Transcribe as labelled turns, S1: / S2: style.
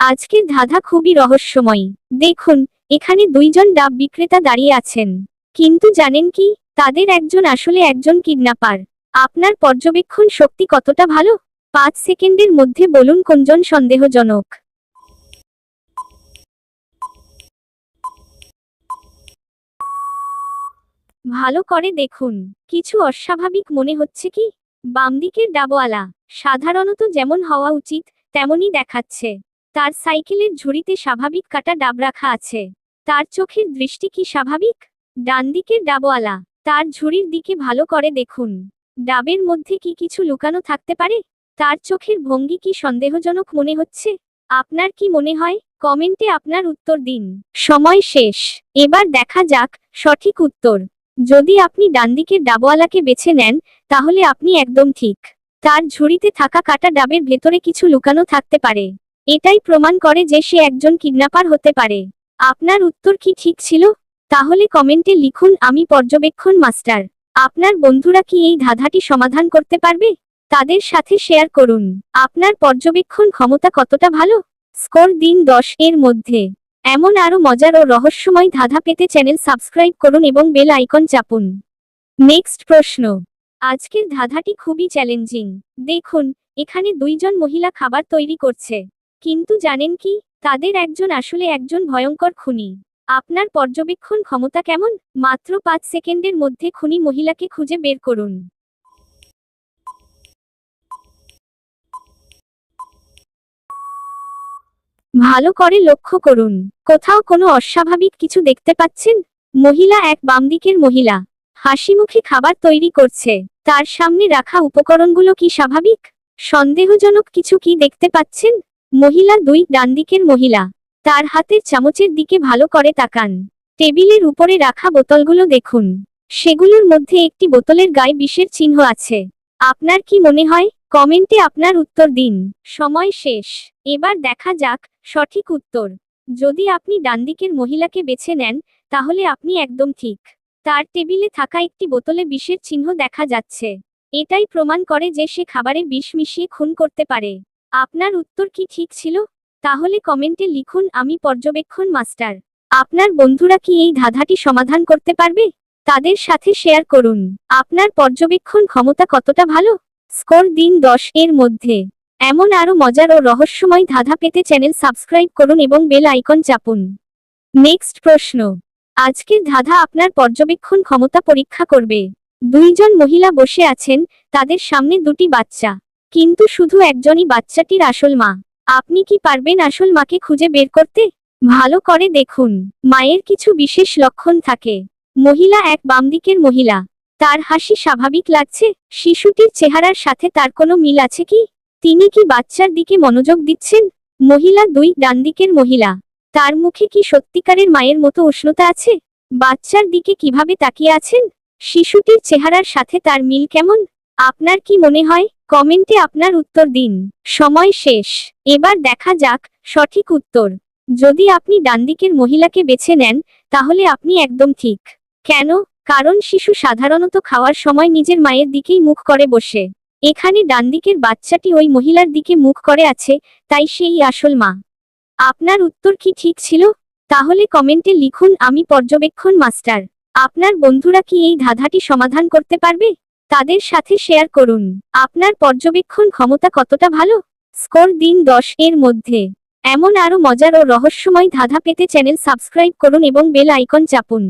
S1: আজকের ধাঁধা খুবই রহস্যময়ী। দেখুন, এখানে দুইজন ডাব বিক্রেতা দাঁড়িয়ে আছেন। কিন্তু জানেন কি? তাদের একজন আসলে একজন কিডন্যাপার। আপনার পর্যবেক্ষণ শক্তি কতটা ভালো? পাঁচ সেকেন্ডের মধ্যে বলুন কোনজন সন্দেহজনক। ভালো করে দেখুন। কিছু অস্বাভাবিক মনে হচ্ছে কি? বামদিকের ডাবওয়ালা, সাধারণত যেমন হওয়া উচিত, তেমনই দেখাচ্ছে। তার সাইকেলের ঝুড়িতে স্বাভাবিক কাটা ডাব রাখা আছে। তার চোখের দৃষ্টি কি স্বাভাবিক? ডান দিকের ডাবওয়ালা, তার ঝুড়ির দিকে ভালো করে দেখুন। ডাবের মধ্যে কি কিছু লুকানো থাকতে পারে? তার চোখের ভঙ্গি কি সন্দেহজনক মনে হচ্ছে? আপনার কি মনে হয়? কমেন্টে আপনার উত্তর দিন। সময় শেষ। এবার দেখা যাক সঠিক উত্তর। যদি আপনি ডান দিকের ডাবওয়ালাকে বেছে নেন, তাহলে আপনি একদম ঠিক। তার ঝুড়িতে থাকা কাটা ডাবের ভেতরে কিছু লুকানো থাকতে পারে। এটাই প্রমাণ করে যে সে একজন কিডন্যাপার হতে পারে। আপনার উত্তর কি ঠিক ছিল? তাহলে কমেন্টে লিখুন, আমি পর্যবেক্ষণ মাস্টার। আপনার বন্ধুরা কি এই ধাঁধাটি সমাধান করতে পারবে? তাদের সাথে শেয়ার করুন। আপনার পর্যবেক্ষণ ক্ষমতা কতটা ভালো? স্কোর দিন দশ এর মধ্যে। এমন আরও মজার ও রহস্যময় ধাঁধা পেতে চ্যানেল সাবস্ক্রাইব করুন এবং বেল আইকন চাপুন। নেক্সট প্রশ্ন। আজকের ধাঁধাটি খুবই চ্যালেঞ্জিং। দেখুন, এখানে দুইজন মহিলা খাবার তৈরি করছে। কিন্তু জানেন কি, তাদের একজন আসলে একজন ভয়ঙ্কর খুনি। আপনার পর্যবেক্ষণ ক্ষমতা কেমন? মাত্র পাঁচ সেকেন্ডের মধ্যে খুনি মহিলাকে খুঁজে বের করুন। ভালো করে লক্ষ্য করুন। কোথাও কোনো অস্বাভাবিক কিছু দেখতে পাচ্ছেন? মহিলা এক বাম দিকের মহিলা। হাসিমুখে খাবার তৈরি করছে। তার সামনে রাখা উপকরণগুলো কি স্বাভাবিক? সন্দেহজনক কিছু কি দেখতে পাচ্ছেন? মহিলা দুই ডান দিকের মহিলা। তার হাতের চামচের দিকে ভালো করে তাকান। টেবিলের উপরে রাখা বোতলগুলো দেখুন। সেগুলোর মধ্যে একটি বোতলের গায়ে বিষের চিহ্ন আছে। আপনার কি মনে হয়? কমেন্টে আপনার উত্তর দিন। সময় শেষ। এবার দেখা যাক, সঠিক উত্তর। যদি আপনি ডানদিকের মহিলাকে বেছে নেন, তাহলে আপনি একদম ঠিক। তার টেবিলে থাকা একটি বোতলে বিষের চিহ্ন দেখা যাচ্ছে। এটাই প্রমাণ করে যে সে খাবারে বিষ মিশিয়ে খুন করতে পারে। আপনার উত্তর কি ঠিক ছিল? তাহলে কমেন্টে লিখুন, আমি পর্যবেক্ষণ মাস্টার। আপনার বন্ধুরা কি এই ধাঁধাটি সমাধান করতে পারবে? তাদের সাথে শেয়ার করুন। আপনার পর্যবেক্ষণ ক্ষমতা কতটা ভালো? স্কোর দিন দশ এর মধ্যে। এমন আরও মজার ও রহস্যময় ধাঁধা পেতে চ্যানেল সাবস্ক্রাইব করুন এবং বেল আইকন চাপুন। নেক্সট প্রশ্ন। আজকের ধাঁধা আপনার পর্যবেক্ষণ ক্ষমতা পরীক্ষা করবে। দুইজন মহিলা বসে আছেন, তাদের সামনে দুটি বাচ্চা। কিন্তু শুধু একজনই বাচ্চাটির আসল মা। আপনি কি পারবেন আসল মাকে খুঁজে বের করতে? ভালো করে দেখুন, মায়ের কিছু বিশেষ লক্ষণ থাকে। মহিলা এক বাম দিকের মহিলা। তার হাসি স্বাভাবিক লাগছে, শিশুটির চেহারার সাথে তার কোনো মিল আছে কি? তিনি কি বাচ্চার দিকে মনোযোগ দিচ্ছেন? মহিলা দুই ডান দিকের মহিলা। তার মুখে কি সত্যিকারের মায়ের মতো উষ্ণতা আছে? বাচ্চার দিকে কীভাবে তাকিয়ে আছেন? শিশুটির চেহারার সাথে তার মিল কেমন? আপনার কি মনে হয়? কমেন্টে আপনার উত্তর দিন। সময় শেষ। এবার দেখা যাক, সঠিক উত্তর। যদি আপনি ডানদিকের মহিলাকে বেছে নেন, তাহলে আপনি একদম ঠিক। কেন? কারণ শিশু সাধারণত খাওয়ার সময় নিজের মায়ের দিকেই মুখ করে বসে। এখানে ডানদিকের বাচ্চাটি ওই মহিলার দিকে মুখ করে আছে, তাই সেই আসল মা। আপনার উত্তর কি ঠিক ছিল? তাহলে কমেন্টে লিখুন, আমি পর্যবেক্ষণ মাস্টার। আপনার বন্ধুরা কি এই ধাঁধাটি সমাধান করতে পারবে? তাদের সাথে শেয়ার করুন। আপনার পর্যবেক্ষণ ক্ষমতা কতটা ভালো? স্কোর দিন দশ এর মধ্যে। এমন আরও মজার ও রহস্যময় ধাঁধা পেতে চ্যানেল সাবস্ক্রাইব করুন এবং বেল আইকন চাপুন।